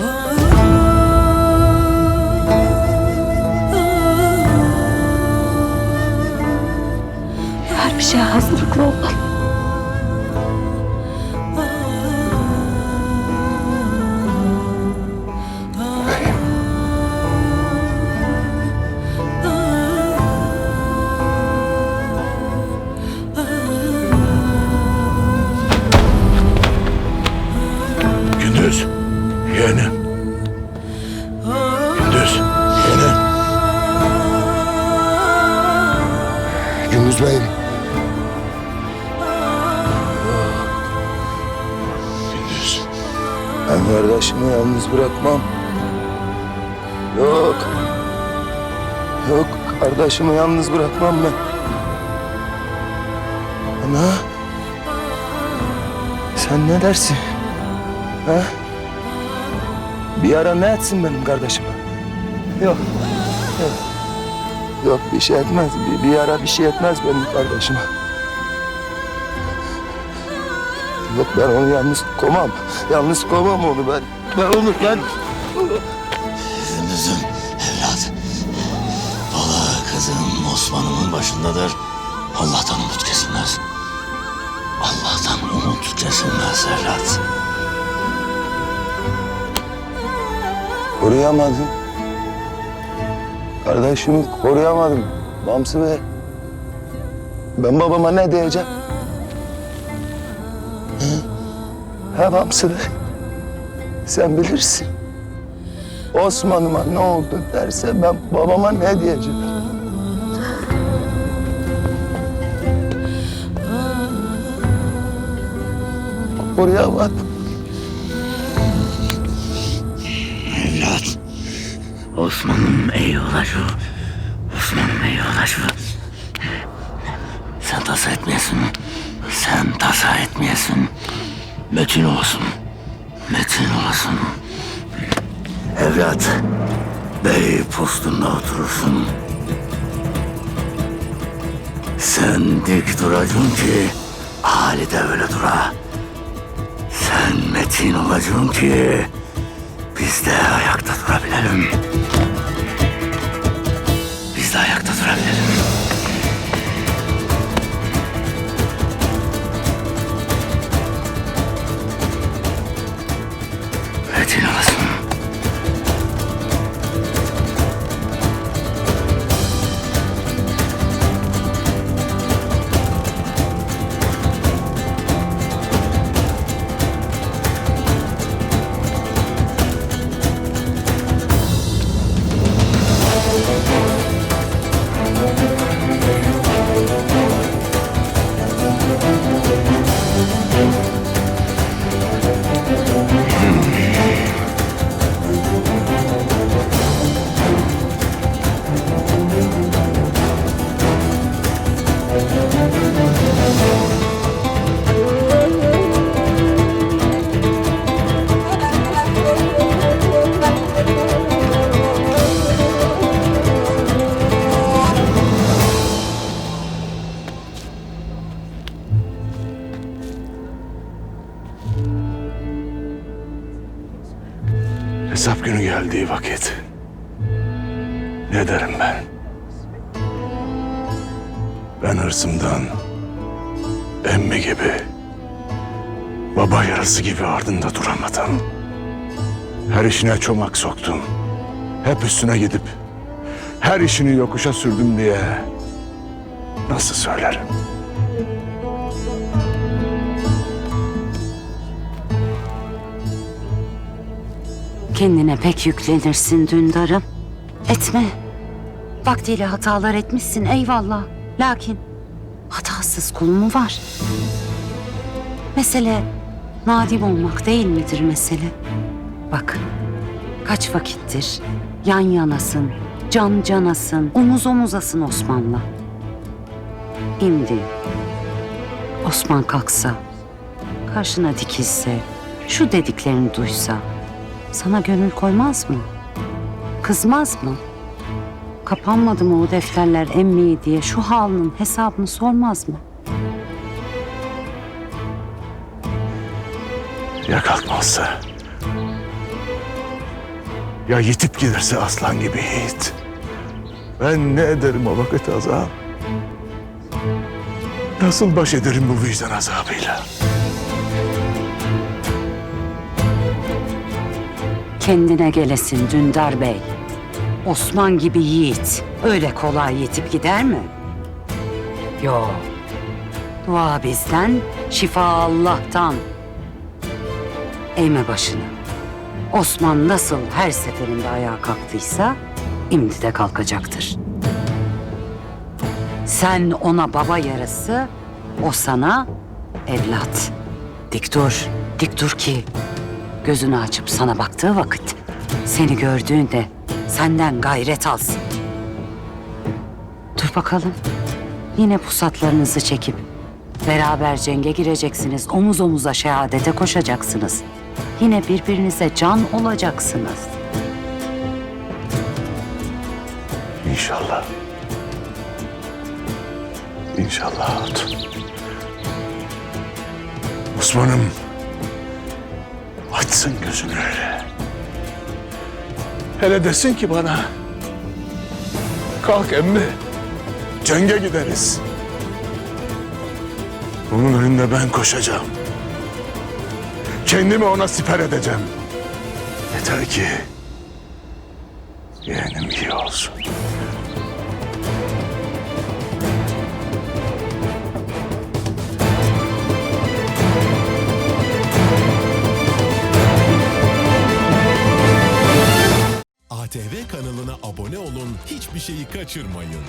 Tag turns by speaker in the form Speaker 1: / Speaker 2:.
Speaker 1: değildir. Her bir şeye hazırlıklı olmalı.
Speaker 2: Yeğenim. Gündüz. Yeğenim.
Speaker 3: Gündüz Bey'im.
Speaker 2: Gündüz.
Speaker 3: Ben kardeşimi yalnız bırakmam. Yok. Yok kardeşimi yalnız bırakmam ben. Ana. Sen ne dersin? Ha? Bir ara ne etsin benim kardeşime? Yok. Yok. Yok bir şey etmez. Bir, bir ara bir şey etmez benim kardeşime. Yok ben onu yalnız komam. Yalnız komam onu ben. Ben onu ben...
Speaker 4: Gündüz'ün evladı. Valla kızım Osman'ımın başındadır. Allah'tan umut kesilmez. Allah'tan umut kesilmez evlat.
Speaker 3: Koruyamadım. Kardeşimi koruyamadım. Bamsı Bey. Ben babama ne diyeceğim? He? Bamsı Bey. Sen bilirsin. Osman'ıma ne oldu derse ben babama ne diyeceğim? Koruyamadım.
Speaker 4: Osman'ım eyvallah şu. Osman'ım eyvallah şu. Sen tasa etmeyesin. Sen tasa etmeyesin. Metin olsun. Metin olsun. Evlat. Bey postunda oturursun. Sen dik duracaksın ki hali de öyle dura. Sen metin olacaksın ki biz de ayakta durabilelim. Ayakta durabilelim. Metin
Speaker 2: günü geldiği vakit. Ne derim ben? Ben hırsımdan emmi gibi, baba yarası gibi ardında duramadım. Her işine çomak soktum. Hep üstüne gidip her işini yokuşa sürdüm diye nasıl söylerim?
Speaker 5: Kendine pek yüklenirsin Dündar'ım. Etme. Vaktiyle hatalar etmişsin eyvallah. Lakin hatasız kul mu var? Mesele nadim olmak değil midir mesele? Bak kaç vakittir yan yanasın, can canasın, omuz omuzasın Osman'la. Şimdi Osman kalksa, karşına dikilse, şu dediklerini duysa sana gönül koymaz mı? Kızmaz mı? Kapanmadı mı o defterler emmi diye şu halının hesabını sormaz mı?
Speaker 2: Ya kalkmazsa? Ya yitip giderse aslan gibi yiğit. Ben ne ederim o vakit azap? Nasıl baş ederim bu vicdan azabıyla?
Speaker 5: Kendine gelesin Dündar Bey. Osman gibi yiğit öyle kolay yetip gider mi? Yok. Dua bizden, şifa Allah'tan. Eğme başını. Osman nasıl her seferinde ayağa kalktıysa imdi de kalkacaktır. Sen ona baba yarısı, o sana evlat. Dik dur, dik dur ki gözünü açıp sana baktığı vakit seni gördüğünde senden gayret alsın. Dur bakalım. Yine pusatlarınızı çekip beraber cenge gireceksiniz. Omuz omuza şehadete koşacaksınız. Yine birbirinize can olacaksınız.
Speaker 2: İnşallah. İnşallah Hatun. Osman'ım açsın gözünü öyle. Hele desin ki bana kalk emmi cenge gideriz. Onun önünde ben koşacağım. Kendimi ona siper edeceğim. Yeter ki yeğenim iyi olsun.
Speaker 6: Hiçbir şeyi kaçırmayın.